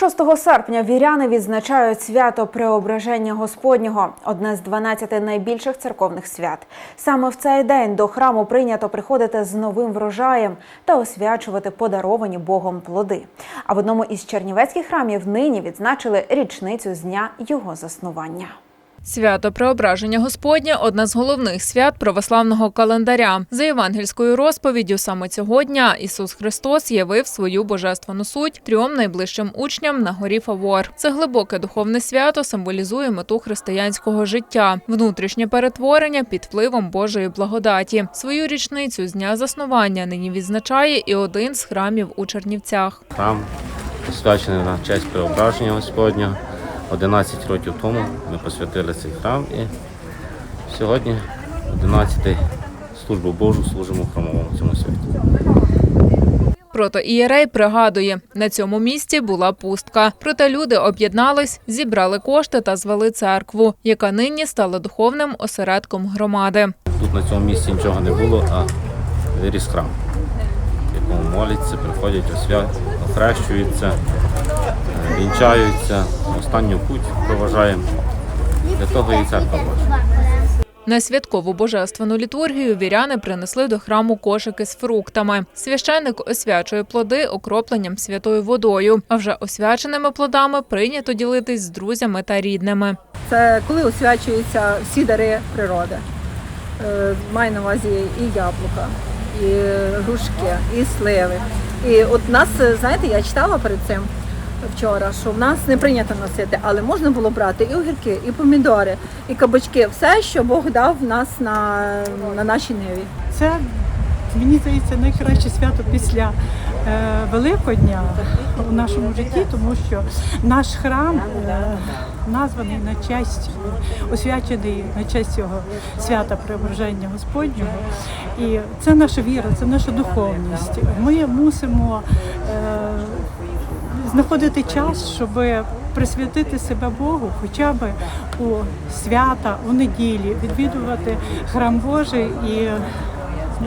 6 серпня віряни відзначають свято Преображення Господнього, одне з 12 найбільших церковних свят. Саме в цей день до храму прийнято приходити з новим врожаєм та освячувати подаровані Богом плоди. А в одному із чернівецьких храмів нині відзначили річницю з дня його заснування. Свято Преображення Господня одне з головних свят православного календаря. За євангельською розповіддю, саме цього дня Ісус Христос явив свою божественну суть трьом найближчим учням на горі Фавор. Це глибоке духовне свято символізує мету християнського життя, внутрішнє перетворення під впливом Божої благодаті. Свою річницю з дня заснування нині відзначає і один з храмів у Чернівцях. Храм посвячений на честь преображення Господня. 11 років тому ми посвятили цей храм і сьогодні 11 службу Божу служимо в храмовому цьому святі. Протоієрей пригадує, на цьому місці була пустка. Проте люди об'єднались, зібрали кошти та звели церкву, яка нині стала духовним осередком громади. Тут на цьому місці нічого не було, а виріс храм, в якому моляться, приходять освя... охрещуються, вінчаються, останню путь проважаємо. Для того і церква Божа. На святкову божественну літургію віряни принесли до храму кошики з фруктами. Священник освячує плоди окропленням святою водою. А вже освяченими плодами прийнято ділитись з друзями та рідними. Це коли освячуються всі дари природи. Е, Маю на увазі і яблука, і грушки, і сливи. І от нас, е, знаєте, я читала перед цим вчора, що в нас не прийнято носити, але можна було брати і огірки, і помідори, і кабачки, все, що Бог дав в нас на, на нашій ниві. Це мені здається найкраще свято після е, Великодня у нашому житті, тому що наш храм е, названий на честь, освячений на честь цього свята Преображення Господнього. І це наша віра, це наша духовність. Ми мусимо е, знаходити час, щоб присвятити себе Богу, хоча б у свята, у неділі, відвідувати храм Божий і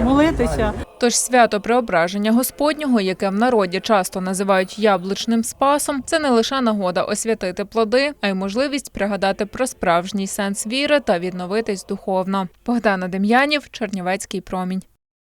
молитися. Тож свято Преображення Господнього, яке в народі часто називають яблучним спасом, це не лише нагода освятити плоди, а й можливість пригадати про справжній сенс віри та відновитись духовно. Богдана Дем'янів, Чернівецький промінь.